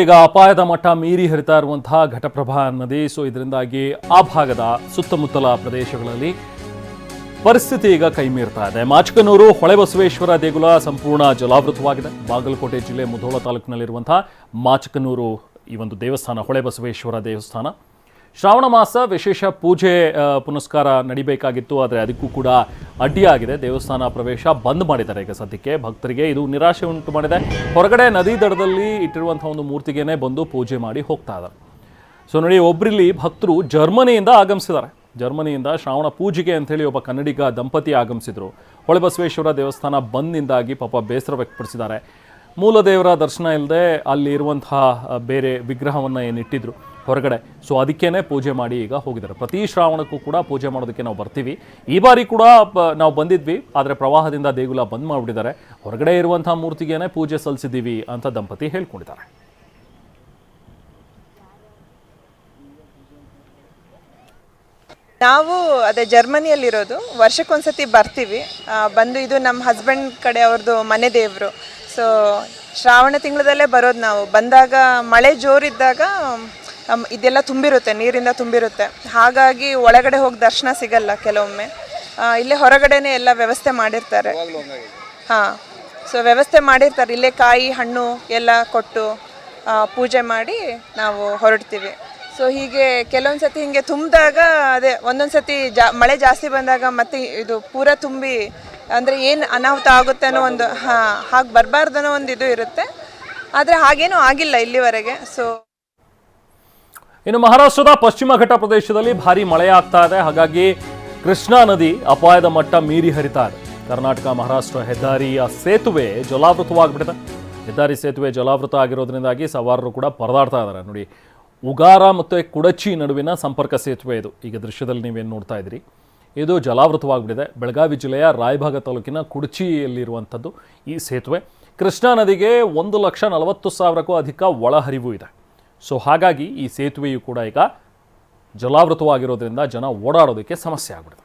ಈಗ ಅಪಾಯದ ಮಟ್ಟ ಮೀರಿ ಹರಿತಾ ಇರುವಂತಹ ಘಟಪ್ರಭಾ ನದಿ ಸೊ ಇದರಿಂದಾಗಿ ಆ ಭಾಗದ ಸುತ್ತಮುತ್ತಲ ಪ್ರದೇಶಗಳಲ್ಲಿ ಪರಿಸ್ಥಿತಿ ಈಗ ಕೈಮೀರ್ತಾ ಇದೆ. ಮಾಚಕನೂರು, ಹೊಳೆಬಸವೇಶ್ವರ ದೇಗುಲ ಸಂಪೂರ್ಣ ಜಲಾವೃತವಾಗಿದೆ. ಬಾಗಲಕೋಟೆ ಜಿಲ್ಲೆ ಮುಧೋಳ ತಾಲೂಕಿನಲ್ಲಿರುವಂತಹ ಮಾಚಕನೂರು ಈ ಒಂದು ದೇವಸ್ಥಾನ, ಹೊಳೆಬಸವೇಶ್ವರ ದೇವಸ್ಥಾನ. ಶ್ರಾವಣ ಮಾಸ ವಿಶೇಷ ಪೂಜೆ ಪುನಸ್ಕಾರ ನಡಿಬೇಕಾಗಿತ್ತು, ಆದರೆ ಅದಕ್ಕೂ ಕೂಡ ಅಡ್ಡಿಯಾಗಿದೆ. ದೇವಸ್ಥಾನ ಪ್ರವೇಶ ಬಂದ್ ಮಾಡಿದ್ದಾರೆ ಈಗ ಸದ್ಯಕ್ಕೆ. ಭಕ್ತರಿಗೆ ಇದು ನಿರಾಶೆ ಉಂಟು ಮಾಡಿದೆ. ಹೊರಗಡೆ ನದಿ ದಡದಲ್ಲಿ ಇಟ್ಟಿರುವಂಥ ಒಂದು ಮೂರ್ತಿಗೆನೆ ಬಂದು ಪೂಜೆ ಮಾಡಿ ಹೋಗ್ತಾ ಇದ್ದಾರೆ. ಸೊ, ನೋಡಿ ಒಬ್ಬರಲ್ಲಿ ಭಕ್ತರು ಜರ್ಮನಿಯಿಂದ ಆಗಮಿಸಿದ್ದಾರೆ. ಜರ್ಮನಿಯಿಂದ ಶ್ರಾವಣ ಪೂಜೆಗೆ ಅಂತೇಳಿ ಒಬ್ಬ ಕನ್ನಡಿಗ ದಂಪತಿ ಆಗಮಿಸಿದ್ರು. ಹೊಳೆಬಸವೇಶ್ವರ ದೇವಸ್ಥಾನ ಬಂದ್ನಿಂದಾಗಿ ಪಾಪ ಬೇಸರ ವ್ಯಕ್ತಪಡಿಸಿದ್ದಾರೆ. ಮೂಲ ದೇವರ ದರ್ಶನ ಇಲ್ಲದೆ ಅಲ್ಲಿ ಇರುವಂತಹ ಬೇರೆ ವಿಗ್ರಹವನ್ನು ಏನಿಟ್ಟಿದ್ರು. ಹೊರಗಡೆ. ಸೊ ಅದಕ್ಕೇನೆ ಪೂಜೆ ಮಾಡಿ ಈಗ ಹೋಗಿದ್ದಾರೆ. ಪ್ರತಿ ಶ್ರಾವಣಕ್ಕೂ ಕೂಡ ಪೂಜೆ ಮಾಡೋದಕ್ಕೆ ನಾವು ಬರ್ತೀವಿ. ಈ ಬಾರಿ ಕೂಡ ನಾವು ಬಂದಿದ್ವಿ, ಆದರೆ ಪ್ರವಾಹದಿಂದ ದೇಗುಲ ಬಂದ್ ಮಾಡಿಬಿಟ್ಟಿದ್ದಾರೆ. ಹೊರಗಡೆ ಇರುವಂತಹ ಮೂರ್ತಿಗೇನೆ ಪೂಜೆ ಸಲ್ಲಿಸಿದ್ದೀವಿ ಅಂತ ದಂಪತಿ ಹೇಳ್ಕೊಂಡಿದ್ದಾರೆ. ನಾವು ಅದೇ ಜರ್ಮನಿಯಲ್ಲಿರೋದು. ವರ್ಷಕ್ಕೊಂದ್ಸತಿ ಬರ್ತೀವಿ. ಬಂದು ಇದು ನಮ್ಮ ಹಸ್ಬೆಂಡ್ ಕಡೆ ಅವ್ರದ್ದು ಮನೆ ದೇವರು. ಸೊ ಶ್ರಾವಣ ತಿಂಗಳದಲ್ಲೇ ಬರೋದು ನಾವು. ಬಂದಾಗ ಮಳೆ ಜೋರಿದ್ದಾಗ ಇದೆಲ್ಲ ತುಂಬಿರುತ್ತೆ ನೀರಿಂದ ತುಂಬಿರುತ್ತೆ. ಹಾಗಾಗಿ ಒಳಗಡೆ ಹೋಗಿ ದರ್ಶನ ಸಿಗಲ್ಲ ಕೆಲವೊಮ್ಮೆ. ಇಲ್ಲೇ ಹೊರಗಡೆನೇ ಎಲ್ಲ ವ್ಯವಸ್ಥೆ ಮಾಡಿರ್ತಾರೆ. ಹಾಂ ಸೊ ವ್ಯವಸ್ಥೆ ಮಾಡಿರ್ತಾರೆ. ಇಲ್ಲೇ ಕಾಯಿ ಹಣ್ಣು ಎಲ್ಲ ಕೊಟ್ಟು ಪೂಜೆ ಮಾಡಿ ನಾವು ಹೊರಡ್ತೀವಿ. ಸೊ ಹೀಗೆ ಕೆಲವೊಂದು ಸತಿ ಹೀಗೆ ತುಂಬಿದಾಗ ಅದೇ ಒಂದೊಂದು ಸತಿ ಜಾ ಮಳೆ ಜಾಸ್ತಿ ಬಂದಾಗ ಮತ್ತೆ ಇದು ಪೂರ ತುಂಬಿ ಅಂದರೆ ಏನು ಅನಾಹುತ ಆಗುತ್ತೆ ಅನ್ನೋ ಒಂದು ಹಾಂ ಹಾಗೆ ಬರಬಾರ್ದು ಅನ್ನೋ ಒಂದು ಇದು ಇರುತ್ತೆ. ಆದರೆ ಹಾಗೇನೂ ಆಗಿಲ್ಲ ಇಲ್ಲಿವರೆಗೆ. ಸೊ ಇನ್ನು ಮಹಾರಾಷ್ಟ್ರದ ಪಶ್ಚಿಮ ಘಟ್ಟ ಪ್ರದೇಶದಲ್ಲಿ ಭಾರಿ ಮಳೆ ಆಗ್ತಾ ಇದೆ. ಹಾಗಾಗಿ ಕೃಷ್ಣಾ ನದಿ ಅಪಾಯದ ಮಟ್ಟ ಮೀರಿ ಹರಿತಾ ಇದೆ. ಕರ್ನಾಟಕ, ಮಹಾರಾಷ್ಟ್ರ ಹೆದ್ದಾರಿಯ ಸೇತುವೆ ಜಲಾವೃತವಾಗ್ಬಿಟ್ಟಿದೆ. ಹೆದ್ದಾರಿ ಸೇತುವೆ ಜಲಾವೃತ ಆಗಿರೋದ್ರಿಂದಾಗಿ ಸವಾರರು ಕೂಡ ಪರದಾಡ್ತಾ ಇದ್ದಾರೆ. ನೋಡಿ, ಉಗಾರ ಮತ್ತು ಕುಡಚಿ ನಡುವಿನ ಸಂಪರ್ಕ ಸೇತುವೆ ಇದು. ಈಗ ದೃಶ್ಯದಲ್ಲಿ ನೀವೇನು ನೋಡ್ತಾ ಇದ್ದೀರಿ? ಇದು ಜಲಾವೃತವಾಗ್ಬಿಟ್ಟಿದೆ. ಬೆಳಗಾವಿ ಜಿಲ್ಲೆಯ ರಾಯಭಾಗ ತಾಲೂಕಿನ ಕುಡಚಿಯಲ್ಲಿರುವಂಥದ್ದು ಈ ಸೇತುವೆ. ಕೃಷ್ಣಾ ನದಿಗೆ ಒಂದು ಲಕ್ಷ ನಲವತ್ತು ಸಾವಿರಕ್ಕೂ ಅಧಿಕ ಒಳಹರಿವು ಇದೆ. ಸೊ ಹಾಗಾಗಿ ಈ ಸೇತುವೆಯು ಕೂಡ ಈಗ ಜಲಾವೃತವಾಗಿರೋದ್ರಿಂದ ಜನ ಓಡಾಡೋದಕ್ಕೆ ಸಮಸ್ಯೆ ಆಗ್ಬಿಡುತ್ತೆ.